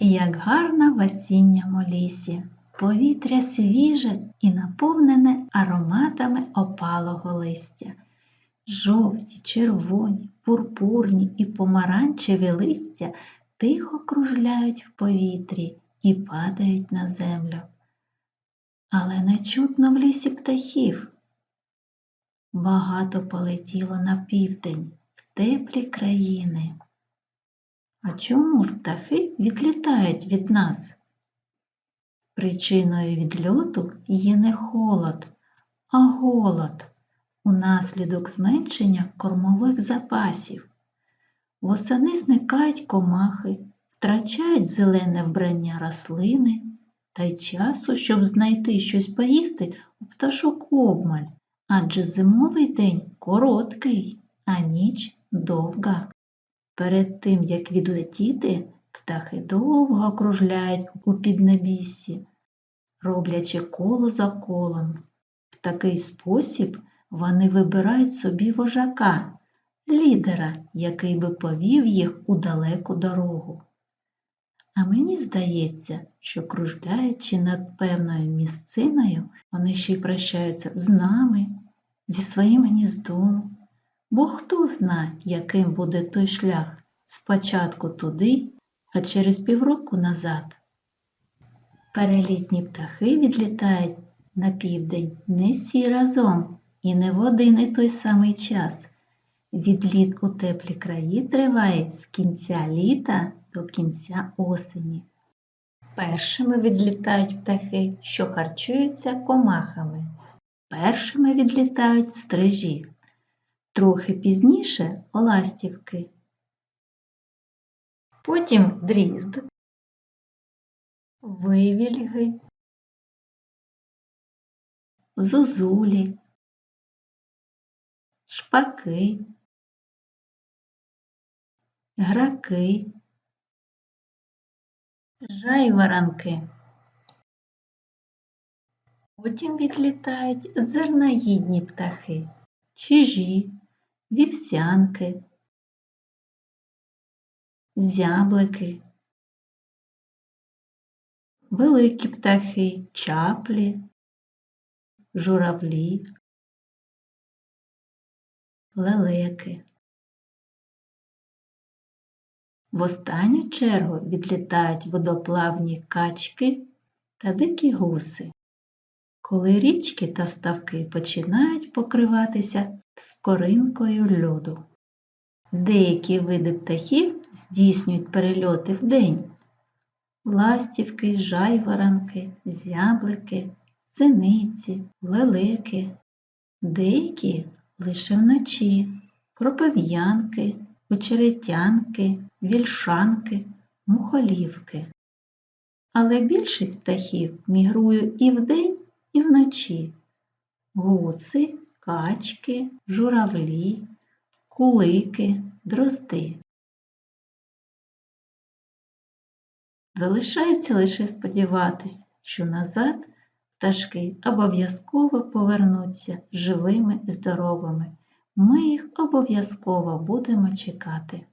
як гарно в осінньому лісі. Повітря свіже і наповнене ароматами опалого листя. Жовті, червоні, пурпурні і помаранчеві листя тихо кружляють в повітрі і падають на землю. Але не чутно в лісі птахів. Багато полетіло на південь, в теплі країни. А чому ж птахи відлітають від нас? Причиною відльоту є не холод, а голод унаслідок зменшення кормових запасів. Восени зникають комахи, втрачають зелене вбрання рослини, та й часу, щоб знайти щось поїсти, у пташок обмаль, адже зимовий день короткий, а ніч довга. Перед тим, як відлетіти, птахи довго кружляють у піднебіссі, роблячи коло за колом. В такий спосіб вони вибирають собі вожака, лідера, який би повів їх у далеку дорогу. А мені здається, що кружляючи над певною місциною, вони ще й прощаються з нами, зі своїм гніздом. Бо хто зна, яким буде той шлях спочатку туди, а через півроку назад. Перелітні птахи відлітають на південь не всі разом і не в один і той самий час. Відліт у теплі краї триває з кінця літа до кінця осені. Першими відлітають птахи, що харчуються комахами. Першими відлітають стрижі, трохи пізніше ластівки. Потім дрізд, вивільги, зозулі, шпаки, граки, жайворонки. Потім відлітають зерноїдні птахи, чижі, вівсянки, зяблики, великі птахи, чаплі, журавлі, лелеки. В останню чергу відлітають водоплавні качки та дикі гуси, коли річки та ставки починають покриватися скоринкою льоду. Деякі види птахів здійснюють перельоти вдень. Ластівки, жайворонки, зяблики, синиці, лелеки. Деякі лише вночі, кропив'янки, очеретянки, вільшанки, мухолівки. Але більшість птахів мігрує і вдень, і вночі. Гуси, качки, журавлі, кулики, дрозди. Залишається лише сподіватись, що назад пташки обов'язково повернуться живими і здоровими. Ми їх обов'язково будемо чекати.